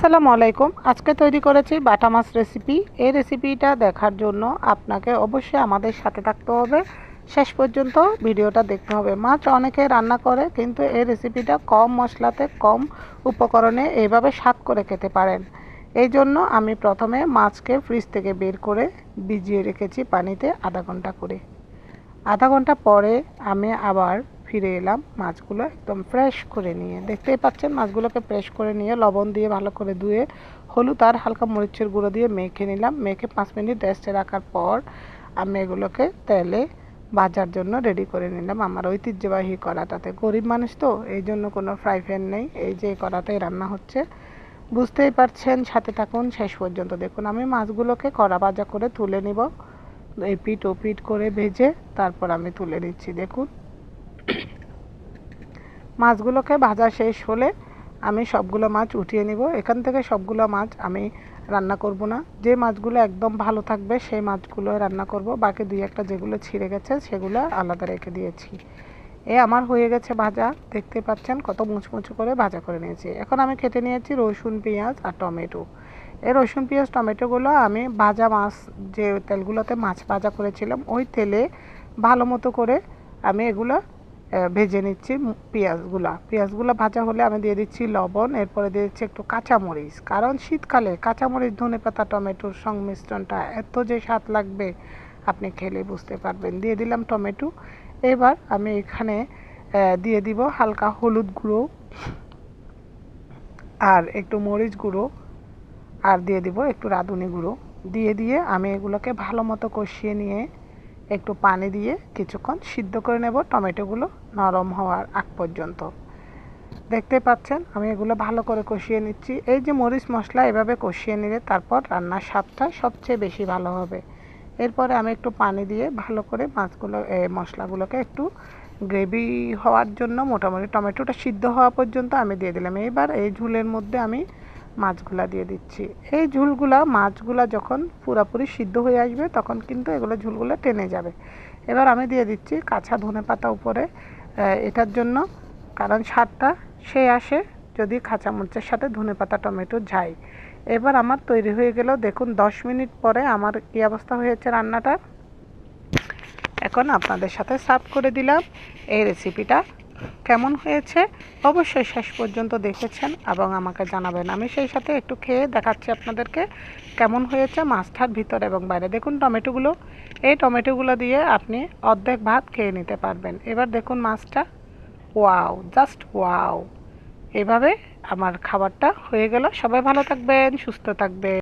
আসসালামু আলাইকুম। আজকে তৈরি করেছি বাটা মাছ রেসিপি এই রেসিপিটা দেখার জন্য আপনাকে অবশ্যই আমাদের সাথে থাকতে হবে। শেষ পর্যন্ত ভিডিওটা দেখতে হবে। মাছ অনেকে রান্না করে, কিন্তু এই রেসিপিটা কম মশলাতে, কম উপকরণে এইভাবে স্বাদ করে খেতে পারেন। এই জন্য আমি প্রথমে মাছকে ফ্রিজ থেকে বের করে ভিজিয়ে রেখেছি পানিতে আধা ঘণ্টা করে। আধা ঘণ্টা পরে আমি আবার ফিরে এলাম, মাছগুলো একদম ফ্রেশ করে নিয়ে। দেখতেই পাচ্ছেন, মাছগুলোকে ফ্রেশ করে নিয়ে লবণ দিয়ে ভালো করে ধুয়ে হলুদ আর হালকা মরিচের গুঁড়ো দিয়ে মেখে নিলাম। মেখে পাঁচ মিনিট রেস্টে রাখার পর আমি এগুলোকে তেলে ভাজার জন্য রেডি করে নিলাম। আমার ঐতিহ্যবাহী কড়াটাতে। গরিব মানুষ তো, এই জন্য কোনো ফ্রাই প্যান নেই। এই যে কড়াতেই রান্না হচ্ছে, বুঝতেই পারছেন, সাথে থাকুন, শেষ পর্যন্ত দেখুন। আমি মাছগুলোকে কড়া ভাজা করে তুলে নিব। এপিট ওপিট করে ভেজে তারপর আমি তুলে নিচ্ছি, দেখুন। মাছগুলোকে ভাজা শেষ হলে আমি সবগুলো মাছ উঠিয়ে নিব। এখান থেকে সবগুলো মাছ আমি রান্না করব না। যে মাছগুলো একদম ভালো থাকবে, সেই মাছগুলো রান্না করব। বাকি দুই একটা যেগুলো ছিঁড়ে গেছে, সেগুলো আলাদা রেখে দিয়েছি। এ আমার হয়ে গেছে ভাজা। দেখতে পাচ্ছেন কত মুচমুচু করে ভাজা করে নিয়েছি। এখন আমি কেটে নিয়েছি রসুন, পেঁয়াজ আর টমেটো। এই রসুন, পেঁয়াজ, টমেটোগুলো আমি ভাজা মাছ, যে তেলগুলোতে মাছ ভাজা করেছিলাম, ওই তেলে ভালো মতো করে আমি এগুলো ভেজে নিচ্ছি পেঁয়াজগুলা। পেঁয়াজগুলো ভাজা হলে আমি দিয়ে দিচ্ছি লবণ, এরপরে দিয়ে দিচ্ছি একটু কাঁচামরিচ। কারণ শীতকালে কাঁচামরিচ ধনে পাতা টমেটোর সংমিশ্রণটা এত যে স্বাদ লাগবে, আপনি খেলে বুঝতে পারবেন। দিয়ে দিলাম টমেটো। এবার আমি এখানে দিয়ে দিব হালকা হলুদ গুঁড়ো আর একটু মরিচ গুঁড়ো আর দিয়ে দিব একটু রাঁধুনি গুঁড়ো। দিয়ে দিয়ে আমি এগুলোকে ভালো মতো কষিয়ে নিয়ে একটু পানি দিয়ে কিছুক্ষণ সিদ্ধ করে নেব টমেটোগুলো নরম হওয়ার আগ পর্যন্ত। দেখতে পাচ্ছেন, আমি এগুলো ভালো করে কষিয়ে নিচ্ছি। এই যে মরিচ মশলা, এভাবে কষিয়ে নিলে তারপর রান্নার স্বাদটা সবচেয়ে বেশি ভালো হবে। এরপরে আমি একটু পানি দিয়ে ভালো করে মাছগুলো মশলাগুলোকে একটু গ্রেভি হওয়ার জন্য মোটামুটি টমেটোটা সিদ্ধ হওয়া পর্যন্ত আমি দিয়ে দিলাম। এবার এই ঝুলের মধ্যে আমি মাছগুলা দিয়ে দিচ্ছি। এই ঝুলগুলা, মাছগুলা যখন পুরাপুরি সিদ্ধ হয়ে আসবে, তখন কিন্তু এগুলো ঝুলগুলো টেনে যাবে। এবার আমি দিয়ে দিচ্ছি কাঁচা ধনে পাতা উপরে। এটার জন্য কারণ স্বাদটা সে আসে যদি কাঁচা মরিচের সাথে ধনে পাতা, টমেটো যাই এবার আমার তৈরি হয়ে গেল, দেখুন, দশ মিনিট পরে আমার কী অবস্থা হয়েছে রান্নাটা এখন আপনাদের সাথে সার্ভ করে দিলাম। এই রেসিপিটা কেমন হয়েছে অবশ্যই শেষ পর্যন্ত দেখেছেন এবং আমাকে জানাবেন। আমি সেই সাথে একটু খেয়ে দেখাচ্ছি আপনাদেরকে কেমন হয়েছে মাছটার ভিতরে এবং বাইরে। দেখুন টমেটোগুলো। এই টমেটোগুলো দিয়ে আপনি অর্ধেক ভাত খেয়ে নিতে পারবেন। এবার দেখুন মাছটা। Wow, just wow. এভাবে আমার খাবারটা হয়ে গেল। সবাই ভালো থাকবেন, সুস্থ থাকবেন।